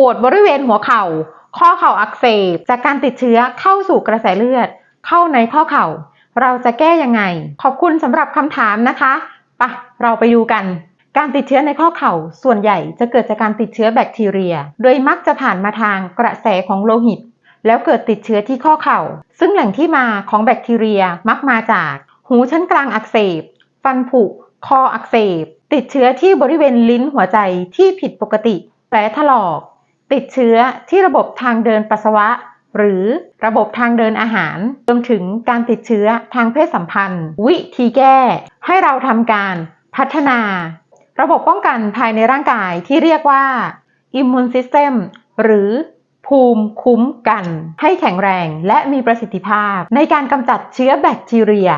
ปวดบริเวณหัวเข่า ข้อเข่าอักเสบ จากการติดเชื้อเข้าสู่กระแสเลือด เข้าในข้อเข่า เราจะแก้ยังไง ขอบคุณสำหรับคำถามนะคะปะเราไปดูกัน การติดเชื้อในข้อเข่า ส่วนใหญ่จะเกิดจากการติดเชื้อแบคทีเรีย โดยมักจะผ่านมาทางกระแสของโลหิต แล้วเกิดติดเชื้อที่ข้อเข่า ซึ่งแหล่งที่มาของแบคทีเรียมักมาจาก หูชั้นกลางอักเสบ ฟันผุ คออักเสบ ติดเชื้อที่บริเวณลิ้นหัวใจที่ผิดปกติแผลถลอก ติดเชื้อที่ระบบทางเดินปัสสาวะ หรือระบบทางเดินอาหารรวมถึงการติดเชื้อทางเพศสัมพันธ์ วิธีแก้ ให้เราทำการพัฒนา ระบบป้องกันภายในร่างกายที่เรียกว่า Immune System หรือภูมิคุ้มกัน ให้แข็งแรงและมีประสิทธิภาพ ในการกำจัดเชื้อแบคทีเรีย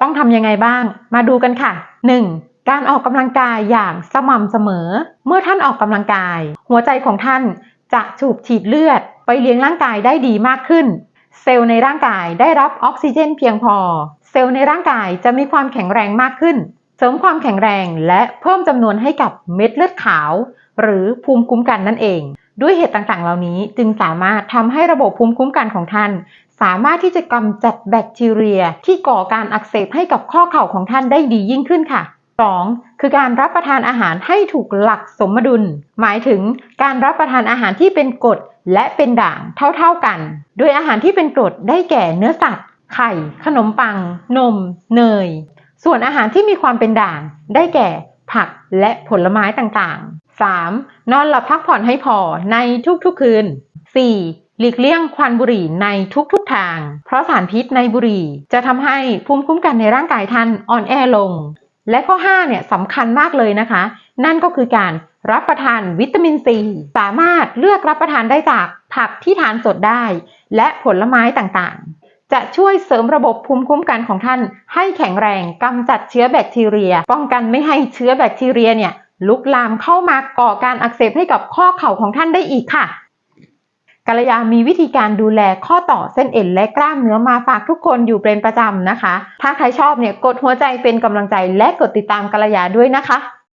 ต้องทำยังไงบ้าง มาดูกันค่ะ 1. การออกกำลังกายอย่างสม่ำเสมอ เมื่อท่านออกกำลังกาย หัวใจของท่าน จะสูบฉีดเลือดไปเลี้ยงร่างกายได้ดีมากขึ้น เซลล์ในร่างกายได้รับออกซิเจนเพียงพอ เซลล์ในร่างกายจะมีความแข็งแรงมากขึ้น เสริมความแข็งแรงและเพิ่มจำนวนให้กับเม็ดเลือดขาว หรือภูมิคุ้มกันนั่นเอง ด้วยเหตุต่างๆ เหล่านี้จึงสามารถทำให้ระบบภูมิคุ้มกันของท่าน สามารถที่จะกำจัดแบคทีเรีย ที่ก่อการอักเสบให้กับข้อเข่าของท่านได้ดียิ่งขึ้นค่ะ 2. คือการรับประทานอาหารให้ถูกหลักสมดุล หมายถึงการรับประทานอาหารที่เป็นกรดและเป็นด่างเท่าๆกัน โดยอาหารที่เป็นกรดได้แก่เนื้อสัตว์ ไข่ ขนมปัง นม เนย ส่วนอาหารที่มีความเป็นด่าง ได้แก่ผักและผลไม้ต่างๆ 3. นอนหลับพักผ่อนให้พอในทุกๆคืน 4. หลีกเลี่ยงควันบุหรี่ในทุกๆทาง เพราะสารพิษในบุหรี่จะทำให้ภูมิคุ้มกันในร่างกายท่านอ่อนแอลง และข้อ5เนี่ยสำคัญมากเลยนะคะ นั่นก็คือการรับประทานวิตามินซีสามารถเลือกรับประทานได้จากผักที่ทานสดได้ และผลไม้ต่างๆ จะช่วยเสริมระบบภูมิคุ้มกันของท่าน ให้แข็งแรงกำจัดเชื้อแบคทีเรีย ป้องกันไม่ให้เชื้อแบคทีเรียเนี่ยลุกลามเข้ามาก่อการอักเสบให้กับข้อเข่าของท่านได้อีกค่ะ กัลยามีวิธีการดูแลข้อต่อเส้นเอ็นและกล้ามเนื้อมาฝากทุกคนอยู่เป็นประจำนะคะ ถ้าใครชอบเนี่ยกดหัวใจเป็นกำลังใจและกดติดตามกัลยาด้วยนะคะ